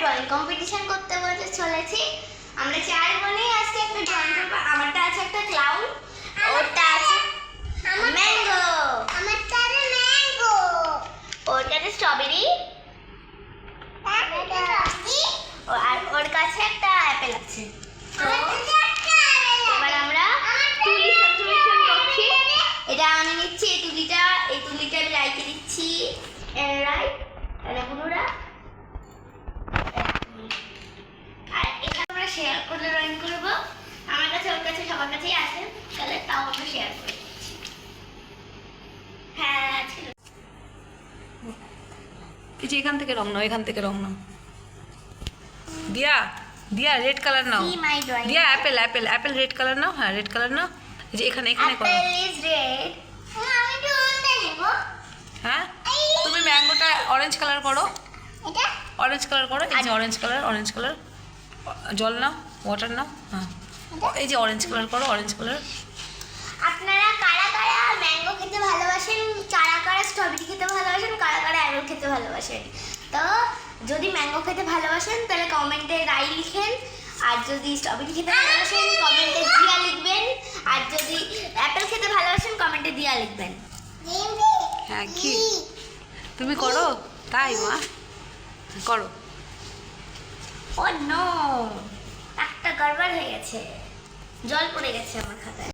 Drawing competition করতে বলতে চলেছি। আমরা চার বোনেই আজকে একটা ড্রয়িং করব। আমারটা আছে একটা ক্লাউন ওটা আছে ম্যাঙ্গো আমারটা ম্যাঙ্গো ওটাতে স্ট্রবেরি আর ওর কাছে একটা অ্যাপেল আছে। এবার আমরা তুলি সাবজুমেশন করছি। এটা আমি নিচ্ছি এই তুলিটা এই তুলিটা আমি রাইকে দিচ্ছি। রাইট এটা আর এখানে আমরা শেয়ার করে ড্রয়িং করব। আমার কাছে ওর কাছে সবার কাছেই আছে। তাহলে তাও আমরা শেয়ার করে হ্যাঁ ছিল। এই যে এখান থেকে রং নাও এখান থেকে রং নাও। দিয়া দিয়া রেড কালার নাও. দিয়া apple apple apple red colour নাও। হ্যাঁ রেড কালার নাও। যে এখানে এখানে করো। Apple is red. আমি তো ওটা নেব হ্যাঁ তুমি ম্যাঙ্গোটা অরেঞ্জ কালার করো। অরেঞ্জ কালার করো এই যে অরেঞ্জ কালার অরেঞ্জ কালার জল নাও ওয়াটার নাও হ্যাঁ। এই যে অরেঞ্জ কালার করো অরেঞ্জ কালার আপনারা কারা কারা ম্যাঙ্গো খেতে ভালোবাসেন? কারা কারা স্ট্রবেরি খেতে ভালোবাসেন? কারা কারা অ্যাপেল খেতে ভালোবাসেন? তো যদি ম্যাঙ্গো খেতে ভালোবাসেন তাহলে কমেন্টে রাই লিখেন। আর যদি স্ট্রবেরি খেতে ভালোবাসেন কমেন্টে দিয়া লিখবেন। আর যদি অ্যাপেল খেতে ভালোবাসেন কমেন্টে দিয়া লিখবেন। হ্যাঁ কি? তুমি করো? তাই মা? করো। Oh no. একটা গড়বড় হয়ে গেছে। জল পড়ে গেছে আমার খাতায়।